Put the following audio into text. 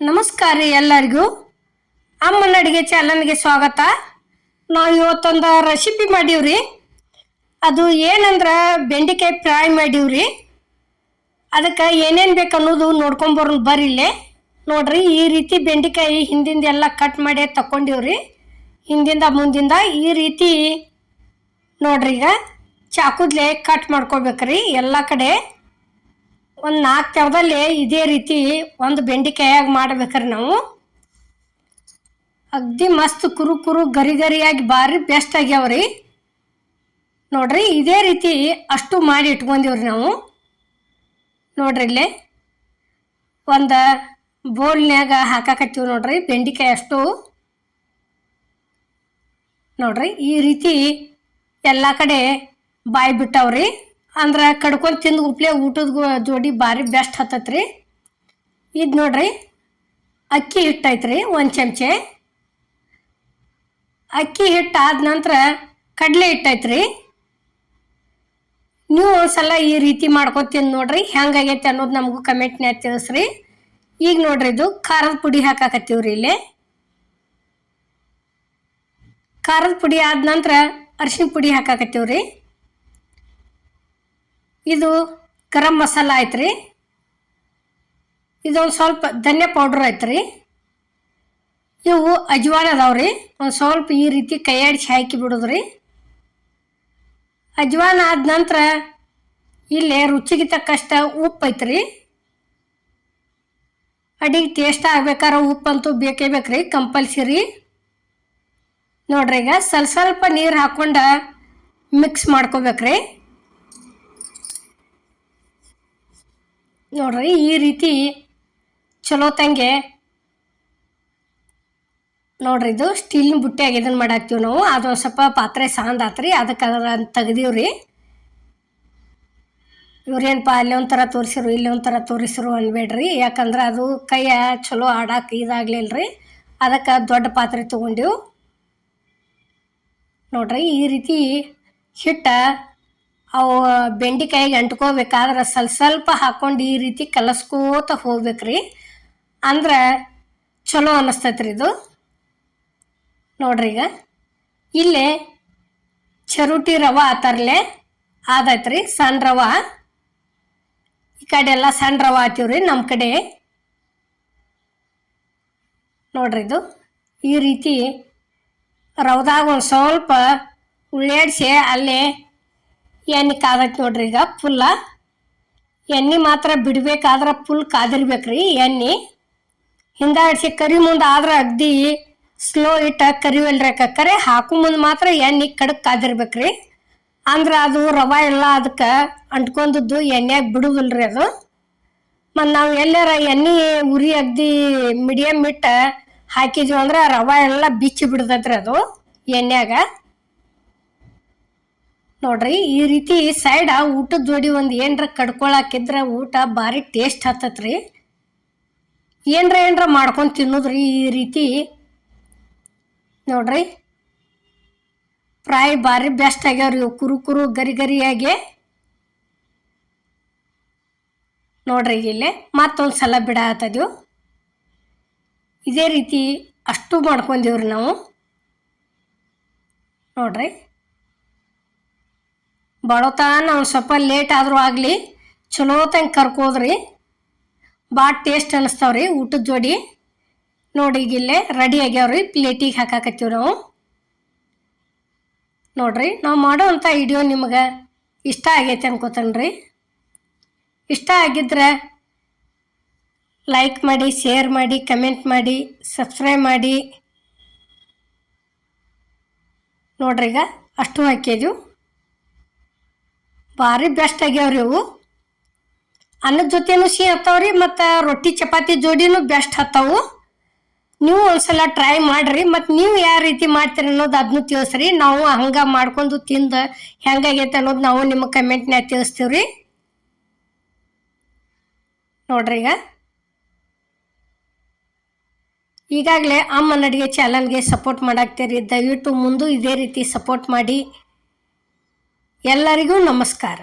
ನಮಸ್ಕಾರ ರೀ ಎಲ್ಲರಿಗೂ. ಅಮ್ಮನ ಅಡುಗೆ ಚಾನಲ್ಗೆ ಸ್ವಾಗತ. ನಾವು ಇವತ್ತೊಂದು ರೆಸಿಪಿ ಮಾಡೀವ್ರಿ. ಅದು ಏನಂದ್ರೆ ಬೆಂಡೆಕಾಯಿ ಫ್ರೈ ಮಾಡೀವ್ರಿ. ಅದಕ್ಕೆ ಏನೇನು ಬೇಕು ಅನ್ನೋದು ಬರೀಲೆ ನೋಡ್ರಿ ಈ ರೀತಿ ಬೆಂಡೆಕಾಯಿ ಹಿಂದಿಂದ ಎಲ್ಲ ಕಟ್ ಮಾಡಿ ತಗೊಂಡಿವ್ರಿ ಹಿಂದಿಂದ ಮುಂದಿಂದ ಈ ರೀತಿ ನೋಡ್ರಿ ಈಗ. ಚಾಕುದ್ಲೆ ಕಟ್ ಮಾಡ್ಕೋಬೇಕ್ರಿ ಎಲ್ಲ ಕಡೆ. ಒಂದು ನಾಲ್ಕು ಥರದಲ್ಲಿ ಇದೇ ರೀತಿ ಒಂದು ಬೆಂಡೆಕಾಯಾಗಿ ಮಾಡ್ಬೇಕ್ರಿ ನಾವು. ಅಗ್ದಿ ಮಸ್ತ್ ಕುರು ಕುರು ಗರಿ ಗರಿಯಾಗಿ ಭಾರಿ ಬೆಸ್ಟ್ ಆಗ್ಯಾವ್ರಿ. ನೋಡ್ರಿ ಇದೇ ರೀತಿ ಅಷ್ಟು ಮಾಡಿ ಇಟ್ಕೊಂಡಿವ್ರಿ ನಾವು. ನೋಡ್ರಿ ಇಲ್ಲಿ ಒಂದು ಬೋಲ್ನ್ಯಾಗ ಹಾಕಾಕತ್ತೀವಿ ನೋಡ್ರಿ ಬೆಂಡೆಕಾಯಿ ಅಷ್ಟು. ನೋಡ್ರಿ ಈ ರೀತಿ ಎಲ್ಲ ಕಡೆ ಬಾಯಿ ಬಿಟ್ಟವ್ರಿ. ಅಂದ್ರೆ ಕಡ್ಕೊಂಡು ತಿಂದು ಉಪ್ಲೆ ಊಟದ ಜೋಡಿ ಭಾರಿ ಬೆಸ್ಟ್ ಹತ್ತತ್ರಿ. ಇದು ನೋಡ್ರಿ, ಅಕ್ಕಿ ಹಿಟ್ಟೈತ್ರಿ ಒಂದು ಚಮಚೆ. ಅಕ್ಕಿ ಹಿಟ್ಟು ಆದ ನಂತರ ಕಡಲೆ ಹಿಟ್ಟೈತ್ರಿ. ನೀವು ಒಂದ್ಸಲ ಈ ರೀತಿ ಮಾಡ್ಕೊತೀನಿ ನೋಡ್ರಿ, ಹೆಂಗಾಗೈತೆ ಅನ್ನೋದು ನಮಗೂ ಕಮೆಂಟ್ನ್ಯಾಗ ತಿಳಿಸ್ರಿ. ಈಗ ನೋಡ್ರಿ ಇದು ಖಾರದ ಪುಡಿ ಹಾಕಾಕತ್ತೀವ್ರಿ ಇಲ್ಲಿ. ಖಾರದ ಪುಡಿ ಆದ ನಂತರ ಅರ್ಶಿನ ಪುಡಿ ಹಾಕಾಕತ್ತೀವ್ರಿ. ಇದು ಗರಂ ಮಸಾಲ ಐತ್ರಿ ಇದೊಂದು ಸ್ವಲ್ಪ ಧನ್ಯ ಪೌಡ್ರ್ ಐತ್ರಿ ಇವು ಅಜ್ವಾನ ರೀ ಒಂದು ಸ್ವಲ್ಪ ಈ ರೀತಿ ಕೈಯಾಡಿಸಿ ಹಾಕಿ ಬಿಡೋದ್ರಿ. ಅಜ್ವಾನ ಆದ ನಂತರ ಇಲ್ಲೇ ರುಚಿಗೆ ತಕ್ಕಷ್ಟ ಉಪ್ಪು ಐತ್ರಿ. ಅಡಿಗೆ ಟೇಸ್ಟ್ ಆಗ್ಬೇಕಾದ್ರೆ ಉಪ್ಪಂತೂ ಬೇಕೇ ಬೇಕ್ರಿ ಕಂಪಲ್ಸರಿ ನೋಡ್ರಿ ಈಗ ಸ್ವಲ್ಪ ಸ್ವಲ್ಪ ನೀರು ಹಾಕ್ಕೊಂಡು ಮಿಕ್ಸ್ ಮಾಡ್ಕೋಬೇಕ್ರಿ. ನೋಡ್ರಿ, ಈ ರೀತಿ ಚಲೋ ತಂಗೆ. ನೋಡ್ರಿ, ಇದು ಸ್ಟೀಲಿನ ಬುಟ್ಟಿಯಾಗಿ ಇದನ್ನು ಮಾಡಾಕ್ತೀವಿ ನಾವು. ಅದು ಸ್ವಲ್ಪ ಪಾತ್ರೆ ಸಾಂದಾತ್ರಿ ಅದಕ್ಕೆ ಅದರ ತೆಗ್ದೀವ್ರಿ. ಇವ್ರೇನಪ್ಪ ಅಲ್ಲಿ ಒಂಥರ ತೋರಿಸಿರು, ಇಲ್ಲಿ ಒಂಥರ ತೋರಿಸಿರು ಅನ್ಬೇಡ್ರಿ. ಯಾಕಂದ್ರೆ ಅದು ಕೈಯ ಚಲೋ ಆಡಕ್ಕೆ ಇದಾಗ್ಲಿಲ್ಲ ರೀ ಅದಕ್ಕೆ ದೊಡ್ಡ ಪಾತ್ರೆ ತೊಗೊಂಡೆವು. ನೋಡ್ರಿ, ಈ ರೀತಿ ಹಿಟ್ಟ ಅವು ಬೆಂಡೆಕಾಯಿಗೆ ಅಂಟ್ಕೋಬೇಕಾದ್ರೆ ಸ್ವಲ್ಪ ಸ್ವಲ್ಪ ಹಾಕೊಂಡು ಈ ರೀತಿ ಕಲಸ್ಕೋತ ಹೋಗ್ಬೇಕ್ರಿ. ಅಂದ್ರೆ ಚಲೋ ಅನ್ನಿಸ್ತೈತ್ರಿ ಇದು. ನೋಡ್ರಿ ಈಗ. ಇಲ್ಲಿ ಚರುಟಿ ರವ ಆದೈತೆ ಆದೈತ್ರಿ, ಸಣ್ಣ ರವ. ಈ ಕಡೆ ಎಲ್ಲ ಸಣ್ಣ ರವ ಆತೀವ್ರಿ ನಮ್ಮ ಕಡೆ. ನೋಡ್ರಿ ಇದು. ಈ ರೀತಿ ರವದಾಗ ಒಂದು ಸ್ವಲ್ಪ ಉಳ್ಳಾಡ್ಸಿ ಅಲ್ಲೇ ಎಣ್ಣೆ ಕಾದೈತಿ ನೋಡ್ರಿ ಈಗ ಫುಲ್ಲ ಎಣ್ಣೆ ಮಾತ್ರ ಬಿಡ್ಬೇಕಾದ್ರೆ ಫುಲ್ ಕಾದಿರ್ಬೇಕ್ರಿ ಎಣ್ಣೆ. ಹಿಂದಾಡ್ಸಿ ಕರಿ ಮುಂದೆ ಆದ್ರೆ ಅಗ್ದಿ ಸ್ಲೋ ಇಟ್ಟ ಕರಿವಲ್ರಿ ಕರೆ ಹಾಕು ಮುಂದೆ ಮಾತ್ರ ಎಣ್ಣೆ ಕಡಕ್ ಕಾದಿರ್ಬೇಕ್ರಿ. ಅಂದ್ರೆ ಅದು ರವೆ ಎಲ್ಲ ಅದಕ್ಕೆ ಅಂಟ್ಕೊಂಡದ್ದು ಎಣ್ಣೆಗೆ ಬಿಡುವಲ್ರಿ ಅದು. ಮತ್ತು ನಾವು ಎಲ್ಲಾರ ಎಣ್ಣೆ ಉರಿ ಅಗ್ದಿ ಮೀಡಿಯಮ್ ಇಟ್ಟು ಹಾಕಿದ್ವಿ ಅಂದ್ರೆ ರವೆ ಎಲ್ಲ ಬಿಚ್ಚಿ ಬಿಡ್ತೈತ್ರಿ ಅದು ಎಣ್ಣೆಯಾಗ. ನೋಡ್ರಿ, ಈ ರೀತಿ ಸೈಡ ಊಟದ ಜೋಡಿ ಒಂದು ಏನರ ಕಡ್ಕೊಳಕಿದ್ರ ಊಟ ಭಾರಿ ಟೇಸ್ಟ್ ಹತ್ತತ್ರಿ ಏನ್ರ ಏನ್ರ ಮಾಡ್ಕೊಂಡು ತಿನ್ನೋದ್ರಿ ಈ ರೀತಿ. ನೋಡ್ರಿ ಫ್ರೈ ಭಾರಿ ಬೆಸ್ಟ್ ಆಗ್ಯಾವ್ರಿ ಇವು ಕುರು ಕುರು ಗರಿ ಗರಿಯಾಗಿ. ನೋಡ್ರಿ ಇಲ್ಲೇ ಮತ್ತೊಂದು ಸಲ ಬಿಡ ಆತದ್ವು ಇದೇ ರೀತಿ ಅಷ್ಟು ಮಾಡ್ಕೊಂಡಿವ್ರಿ ನಾವು. ನೋಡ್ರಿ. ಬಡತಾನ ಒಂದು ಸ್ವಲ್ಪ ಲೇಟ್ ಆದರೂ ಆಗಲಿ, ಚಲೋ ತಂಗೆ ಕರ್ಕೋದ್ರಿ. ಭಾಳ ಟೇಸ್ಟ್ ಅನ್ನಿಸ್ತಾವ್ರಿ ಊಟದ ಜೋಡಿ. ನೋಡಿ, ಈಗ ಇಲ್ಲೇ ರೆಡಿ ಆಗ್ಯಾವ್ರಿ ಪ್ಲೇಟಿಗೆ ಹಾಕಾಕತ್ತೀವಿ ನಾವು. ನೋಡ್ರಿ, ನಾವು ಮಾಡೋವಂಥ ವಿಡಿಯೋ ನಿಮ್ಗೆ ಇಷ್ಟ ಆಗೈತೆ ಅನ್ಕೋತನ್ರಿ. ಇಷ್ಟ ಆಗಿದ್ರೆ ಲೈಕ್ ಮಾಡಿ ಶೇರ್ ಮಾಡಿ ಕಮೆಂಟ್ ಮಾಡಿ ಸಬ್ಸ್ಕ್ರೈಬ್ ಮಾಡಿ. ನೋಡ್ರಿ, ಈಗ ಅಷ್ಟು ಹಾಕಿದ್ವು ಭಾರಿ ಬೆಸ್ಟ್ ಆಗ್ಯಾವ್ರಿ ಅವು. ಅನ್ನದ ಜೊತೆನೂ ಸಿಹಿ ಹತ್ತಾವ್ರಿ ಮತ್ತು ರೊಟ್ಟಿ, ಚಪಾತಿ ಜೋಡಿನೂ ಬೆಸ್ಟ್ ಹತ್ತಾವು ನೀವು ಒಂದ್ಸಲ ಟ್ರೈ ಮಾಡ್ರಿ, ಮತ್ತು ನೀವು ಯಾವ ರೀತಿ ಮಾಡ್ತೀರಿ ಅನ್ನೋದು ಅದನ್ನು ತಿಳಿಸ್ರಿ. ನಾವು ಹಂಗೆ ಮಾಡ್ಕೊಂಡು ತಿಂದು ಹೆಂಗಾಗೈತೆ ಅನ್ನೋದು ನಾವು ನಿಮ್ಮ ಕಮೆಂಟ್ನ್ಯಾಗ ತಿಳಿಸ್ತೀವಿ ರೀ ನೋಡ್ರಿ ಈಗ. ಈಗಾಗಲೇ ಅಮ್ಮನ ಅಡುಗೆ ಚಾನಲ್ಗೆ ಸಪೋರ್ಟ್ ಮಾಡಾಕ್ತೀರಿ. ದಯವಿಟ್ಟು ಮುಂದೆ ಇದೇ ರೀತಿ ಸಪೋರ್ಟ್ ಮಾಡಿ. ಎಲ್ಲರಿಗೂ ನಮಸ್ಕಾರ.